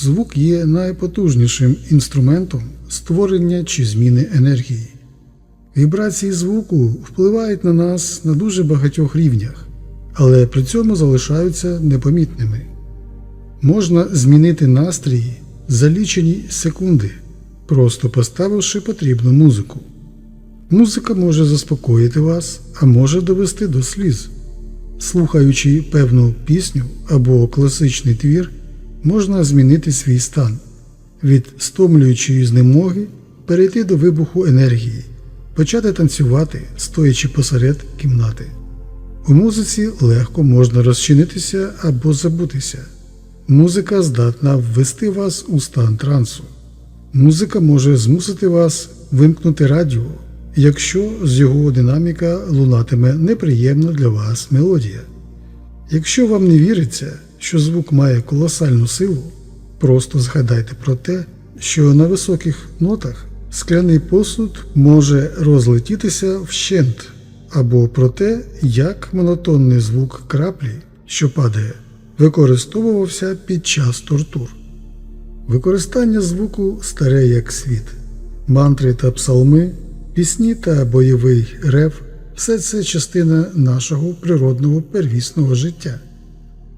звук є найпотужнішим інструментом створення чи зміни енергії. Вібрації звуку впливають на нас на дуже багатьох рівнях, але при цьому залишаються непомітними. Можна змінити настрій за лічені секунди, просто поставивши потрібну музику. Музика може заспокоїти вас, а може довести до сліз. Слухаючи певну пісню або класичний твір, можна змінити свій стан від стомлюючої знемоги перейти до вибуху енергії, почати танцювати, стоячи посеред кімнати. У музиці легко можна розчинитися або забутися. Музика здатна ввести вас у стан трансу. Музика може змусити вас вимкнути радіо, якщо з його динаміка лунатиме неприємна для вас мелодія. Якщо вам не віриться, що звук має колосальну силу, просто згадайте про те, що на високих нотах скляний посуд може розлетітися вщент, або про те, як монотонний звук краплі, що падає, використовувався під час тортур. Використання звуку старе як світ, мантри та псалми, пісні та бойовий рев все це частина нашого природного первісного життя.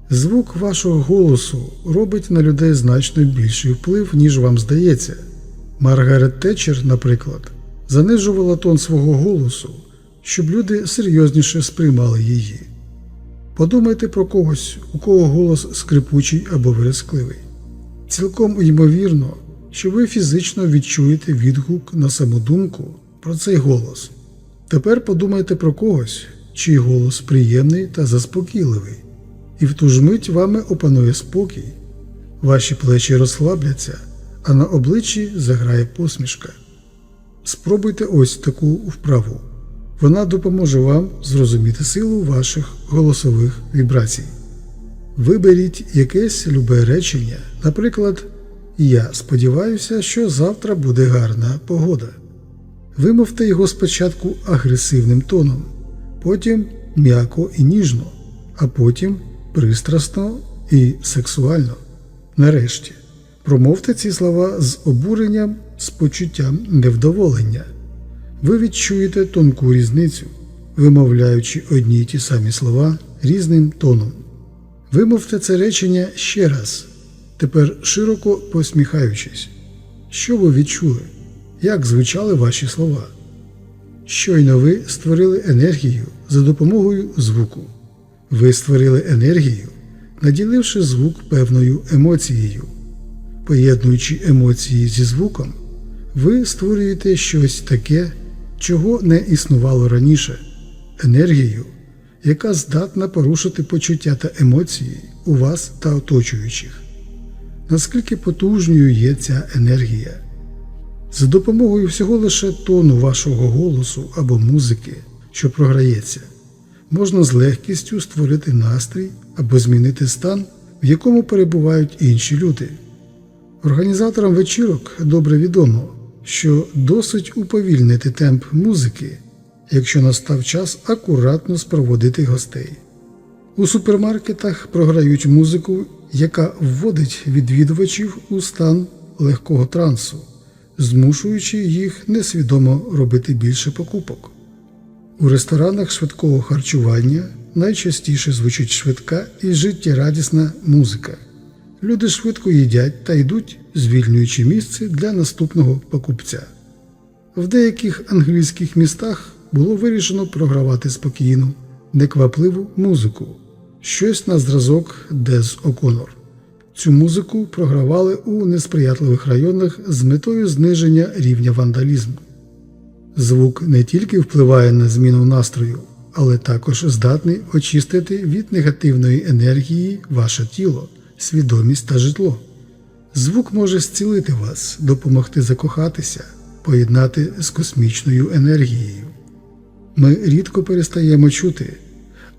Звук вашого голосу робить на людей значно більший вплив, ніж вам здається. Маргарет Тетчер, наприклад, занижувала тон свого голосу, щоб люди серйозніше сприймали її. Подумайте про когось, у кого голос скрипучий або верескливий. Цілком ймовірно, що ви фізично відчуєте відгук на самодумку про цей голос. Тепер подумайте про когось, чий голос приємний та заспокійливий, і в ту ж мить вами опанує спокій, ваші плечі розслабляться, а на обличчі заграє посмішка. Спробуйте ось таку вправу. Вона допоможе вам зрозуміти силу ваших голосових вібрацій. Виберіть якесь любе речення, наприклад, Я сподіваюся, що завтра буде гарна погода. Вимовте його спочатку агресивним тоном, потім м'яко і ніжно, а потім пристрасно і сексуально. Нарешті, промовте ці слова з обуренням, з почуттям невдоволення. Ви відчуєте тонку різницю, вимовляючи одні й ті самі слова різним тоном. Вимовте це речення ще раз, тепер широко посміхаючись. Що ви відчули? Як звучали ваші слова? Щойно ви створили енергію за допомогою звуку. Ви створили енергію, наділивши звук певною емоцією. Поєднуючи емоції зі звуком, ви створюєте щось таке, чого не існувало раніше енергію, яка здатна порушити почуття та емоції у вас та оточуючих. Наскільки потужною є ця енергія? За допомогою всього лише тону вашого голосу або музики, що програється, можна з легкістю створити настрій або змінити стан, в якому перебувають інші люди. Організаторам вечірок добре відомо, що досить уповільнити темп музики, якщо настав час акуратно спроводити гостей. У супермаркетах програють музику, яка вводить відвідувачів у стан легкого трансу, змушуючи їх несвідомо робити більше покупок. У ресторанах швидкого харчування найчастіше звучить швидка і життєрадісна музика. Люди швидко їдять та йдуть, звільнюючи місце для наступного покупця. В деяких англійських містах було вирішено програвати спокійну, неквапливу музику, щось на зразок Дез Оконор. Цю музику програвали у несприятливих районах з метою зниження рівня вандалізму. Звук не тільки впливає на зміну настрою, але також здатний очистити від негативної енергії ваше тіло, свідомість та житло. Звук може зцілити вас, допомогти закохатися, поєднати з космічною енергією. Ми рідко перестаємо чути,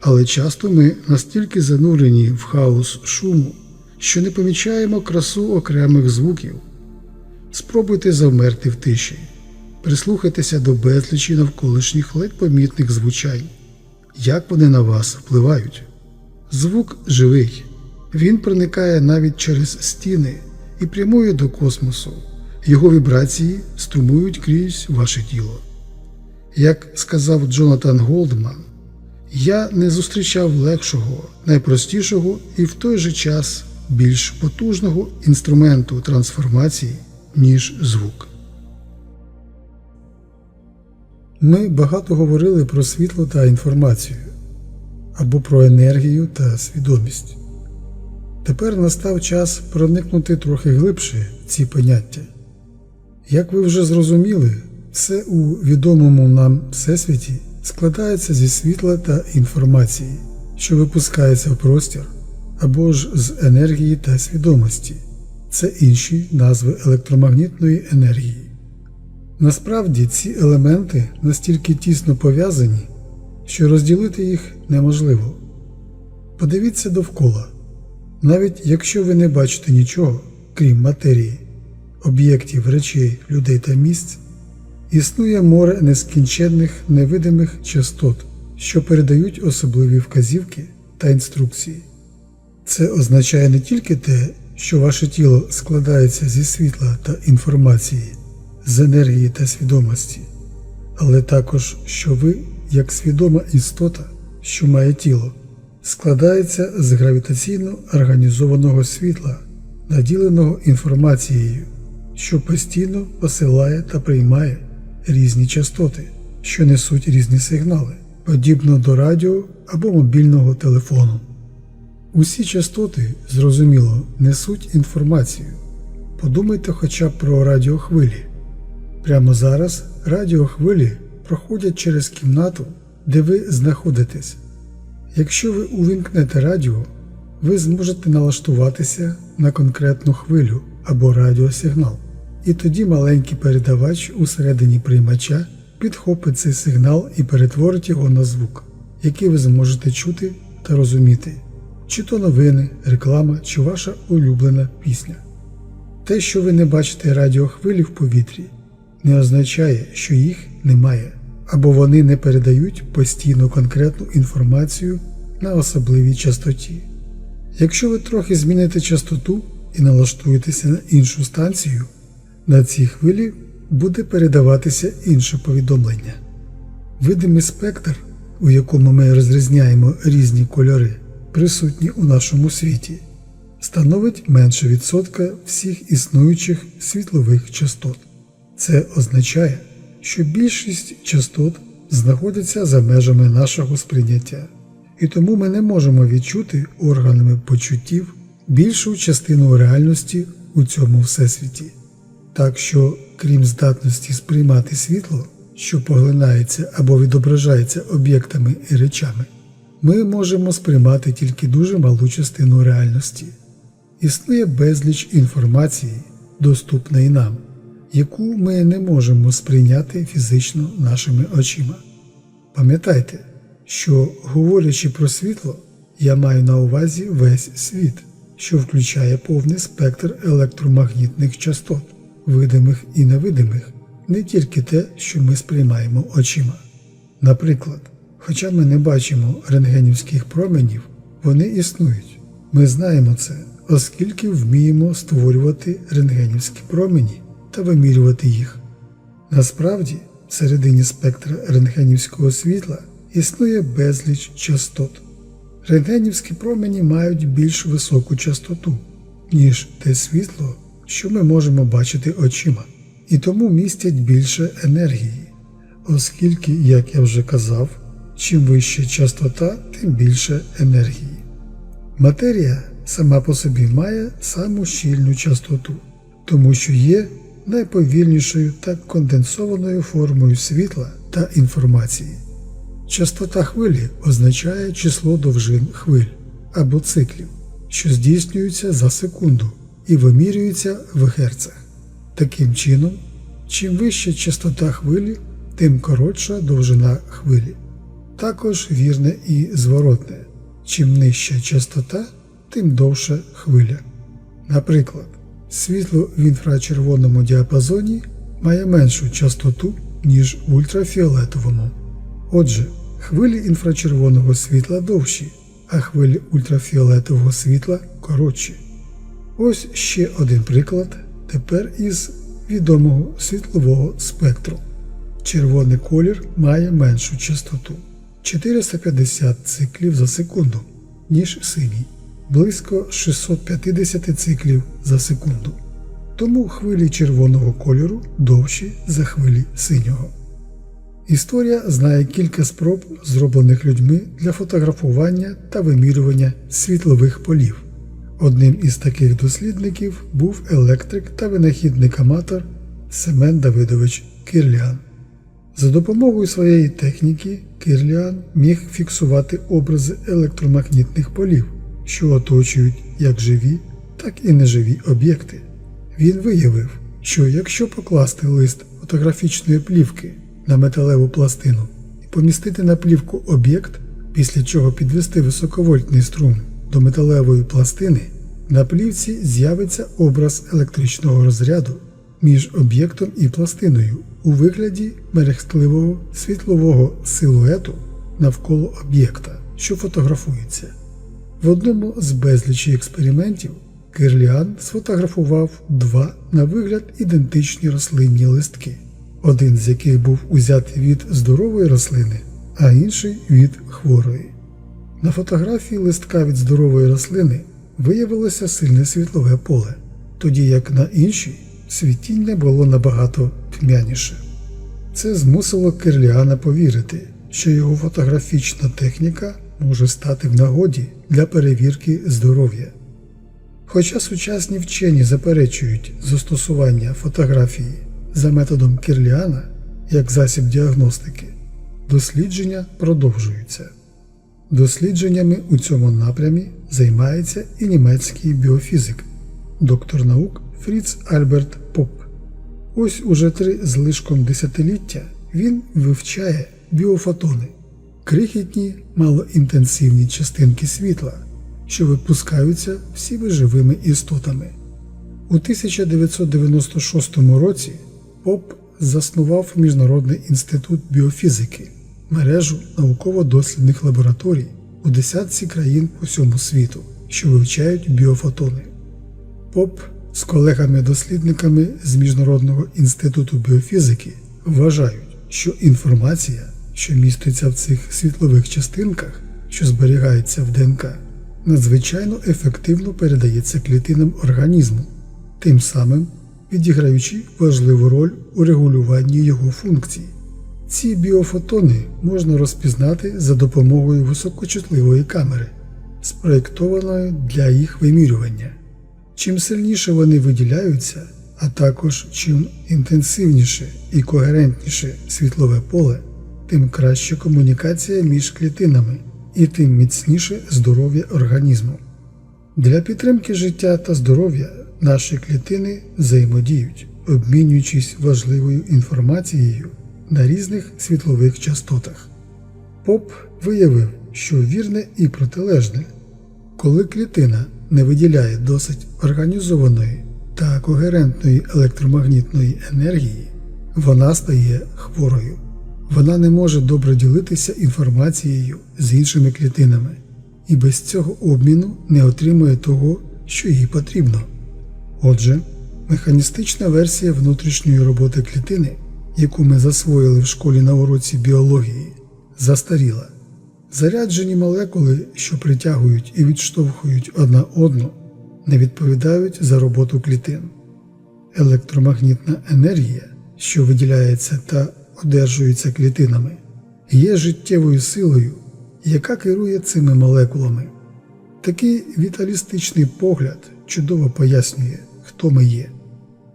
але часто ми настільки занурені в хаос шуму, що не помічаємо красу окремих звуків. Спробуйте завмерти в тиші, прислухайтеся до безлічі навколишніх ледь помітних звучань, як вони на вас впливають. Звук живий, він проникає навіть через стіни і прямує до космосу. Його вібрації струмують крізь ваше тіло. Як сказав Джонатан Голдман, я не зустрічав легшого, найпростішого і в той же час більш потужного інструменту трансформації, ніж звук. Ми багато говорили про світло та інформацію або про енергію та свідомість. Тепер настав час проникнути трохи глибше в ці поняття. Як ви вже зрозуміли, все у відомому нам всесвіті складається зі світла та інформації, що випускається в простір, або ж з енергії та свідомості це інші назви електромагнітної енергії. Насправді ці елементи настільки тісно пов'язані, що розділити їх неможливо. Подивіться довкола, навіть якщо ви не бачите нічого, крім матерії, об'єктів, речей, людей та місць, існує море нескінченних невидимих частот, що передають особливі вказівки та інструкції. Це означає не тільки те, що ваше тіло складається зі світла та інформації, з енергії та свідомості, але також, що ви, як свідома істота, що має тіло, складається з гравітаційно організованого світла, наділеного інформацією, що постійно посилає та приймає різні частоти, що несуть різні сигнали, подібно до радіо або мобільного телефону. Усі частоти, зрозуміло, несуть інформацію. Подумайте хоча б про радіохвилі. Прямо зараз радіохвилі проходять через кімнату, де ви знаходитесь. Якщо ви увімкнете радіо, ви зможете налаштуватися на конкретну хвилю або радіосигнал, і тоді маленький передавач усередині приймача підхопить цей сигнал і перетворить його на звук, який ви зможете чути та розуміти, чи то новини, реклама, чи ваша улюблена пісня. Те, що ви не бачите радіохвилі в повітрі, не означає, що їх немає, або вони не передають постійно конкретну інформацію на особливій частоті. Якщо ви трохи зміните частоту і налаштуєтеся на іншу станцію, на цій хвилі буде передаватися інше повідомлення. Видимий спектр, у якому ми розрізняємо різні кольори, присутні у нашому світі, становить менше відсотка всіх існуючих світлових частот. Це означає, що більшість частот знаходяться за межами нашого сприйняття, і тому ми не можемо відчути органами почуттів більшу частину реальності у цьому всесвіті. Так що, крім здатності сприймати світло, що поглинається або відображається об'єктами і речами, ми можемо сприймати тільки дуже малу частину реальності. Існує безліч інформації, доступної нам яку ми не можемо сприйняти фізично нашими очима. Пам'ятайте, що, говорячи про світло, я маю на увазі весь світ, що включає повний спектр електромагнітних частот, видимих і невидимих, не тільки те, що ми сприймаємо очима. Наприклад, хоча ми не бачимо рентгенівських променів, вони існують. Ми знаємо це, оскільки вміємо створювати рентгенівські промені та вимірювати їх. Насправді, всередині спектра рентгенівського світла існує безліч частот. Рентгенівські промені мають більш високу частоту, ніж те світло, що ми можемо бачити очима, і тому містять більше енергії, оскільки, як я вже казав, чим вища частота, тим більше енергії. Матерія сама по собі має саму щільну частоту, тому що є найповільнішою та конденсованою формою світла та інформації. Частота хвилі означає число довжин хвиль або циклів, що здійснюються за секунду і вимірюються в герцах. Таким чином, чим вища частота хвилі, тим коротша довжина хвилі. Також вірне і зворотне, чим нижча частота, тим довша хвиля. Наприклад, Світло в інфрачервоному діапазоні має меншу частоту, ніж в ультрафіолетовому. Отже, хвилі інфрачервоного світла довші, а хвилі ультрафіолетового світла коротші. Ось ще один приклад тепер із відомого світлового спектру. Червоний колір має меншу частоту 450 циклів за секунду, ніж синій, близько 650 циклів за секунду. Тому хвилі червоного кольору довші за хвилі синього. Історія знає кілька спроб, зроблених людьми для фотографування та вимірювання світлових полів. Одним із таких дослідників був електрик та винахідник-аматор Семен Давидович Кирліан. За допомогою своєї техніки Кирліан міг фіксувати образи електромагнітних полів, що оточують як живі, так і неживі об'єкти. Він виявив, що якщо покласти лист фотографічної плівки на металеву пластину і помістити на плівку об'єкт, після чого підвести високовольтний струм до металевої пластини, на плівці з'явиться образ електричного розряду між об'єктом і пластиною у вигляді мерехтливого світлового силуету навколо об'єкта, що фотографується. В одному з безлічі експериментів Кирліан сфотографував два на вигляд ідентичні рослинні листки, один з яких був узятий від здорової рослини, а інший від хворої. На фотографії листка від здорової рослини виявилося сильне світлове поле, тоді як на іншій світіння було набагато тьмяніше. Це змусило Кирліана повірити, що його фотографічна техніка може стати в нагоді для перевірки здоров'я. Хоча сучасні вчені заперечують застосування фотографії за методом Кирліана як засіб діагностики, дослідження продовжуються. Дослідженнями у цьому напрямі займається і німецький біофізик, доктор наук Фріц Альберт Поп. Ось уже три з лишком десятиліття він вивчає біофотони, крихітні малоінтенсивні частинки світла, що випускаються всіми живими істотами. У 1996 році Поп заснував Міжнародний інститут біофізики, мережу науково-дослідних лабораторій у десятці країн по всьому світу, що вивчають біофотони. Поп з колегами-дослідниками з Міжнародного інституту біофізики вважають, що інформація, що міститься в цих світлових частинках, що зберігається в ДНК, надзвичайно ефективно передається клітинам організму, тим самим відіграючи важливу роль у регулюванні його функцій. Ці біофотони можна розпізнати за допомогою високочутливої камери, спроєктованої для їх вимірювання. Чим сильніше вони виділяються, а також чим інтенсивніше і когерентніше світлове поле, тим краще комунікація між клітинами і тим міцніше здоров'я організму. Для підтримки життя та здоров'я наші клітини взаємодіють, обмінюючись важливою інформацією на різних світлових частотах. Поп виявив, що вірне і протилежне, коли клітина не виділяє досить організованої та когерентної електромагнітної енергії, вона стає хворою. Вона не може добре ділитися інформацією з іншими клітинами і без цього обміну не отримує того, що їй потрібно. Отже, механістична версія внутрішньої роботи клітини, яку ми засвоїли в школі на уроці біології, застаріла. Заряджені молекули, що притягують і відштовхують одна одну, не відповідають за роботу клітин. Електромагнітна енергія, що виділяється та одержується клітинами, є життєвою силою, яка керує цими молекулами. Такий віталістичний погляд чудово пояснює, хто ми є.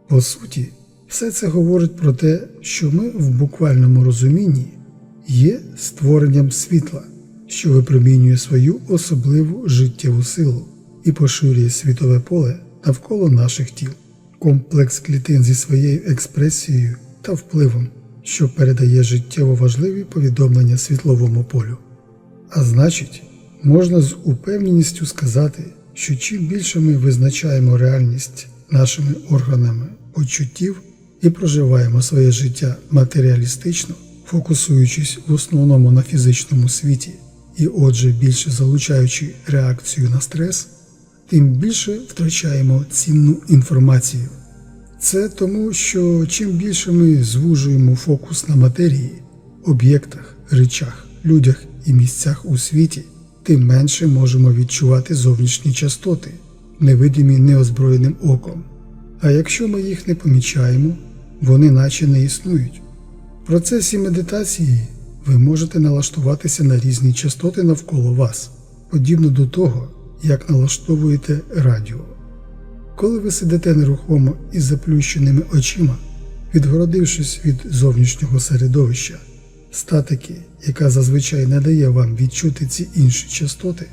По суті, все це говорить про те, що ми в буквальному розумінні є створенням світла, що випромінює свою особливу життєву силу і поширює світове поле навколо наших тіл, комплекс клітин зі своєю експресією та впливом, що передає життєво важливі повідомлення світловому полю. А значить, можна з упевненістю сказати, що чим більше ми визначаємо реальність нашими органами почуттів і проживаємо своє життя матеріалістично, фокусуючись в основному на фізичному світі і, отже, більше залучаючи реакцію на стрес, тим більше втрачаємо цінну інформацію. Це тому, що чим більше ми звужуємо фокус на матерії, об'єктах, речах, людях і місцях у світі, тим менше можемо відчувати зовнішні частоти, невидимі неозброєним оком. А якщо ми їх не помічаємо, вони наче не існують. В процесі медитації ви можете налаштуватися на різні частоти навколо вас, подібно до того, як налаштовуєте радіо. Коли ви сидите нерухомо із заплющеними очима, відгородившись від зовнішнього середовища, статики, яка зазвичай не дає вам відчути ці інші частоти,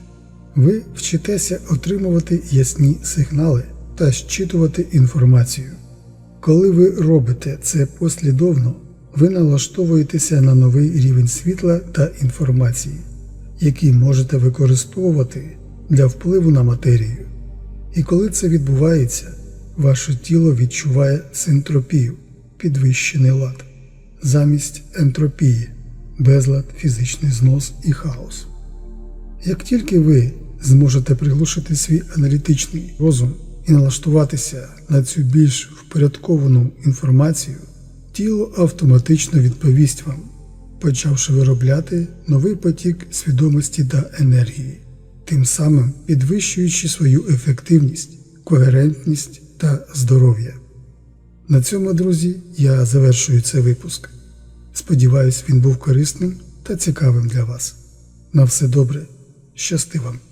ви вчитеся отримувати ясні сигнали та щитувати інформацію. Коли ви робите це послідовно, ви налаштовуєтеся на новий рівень світла та інформації, який можете використовувати для впливу на матерію. І коли це відбувається, ваше тіло відчуває синтропію, підвищений лад, замість ентропії, безлад, фізичний знос і хаос. Як тільки ви зможете приглушити свій аналітичний розум і налаштуватися на цю більш впорядковану інформацію, тіло автоматично відповість вам, почавши виробляти новий потік свідомості та енергії, тим самим підвищуючи свою ефективність, когерентність та здоров'я. На цьому, друзі, я завершую цей випуск. Сподіваюсь, він був корисним та цікавим для вас. На все добре, щасти вам!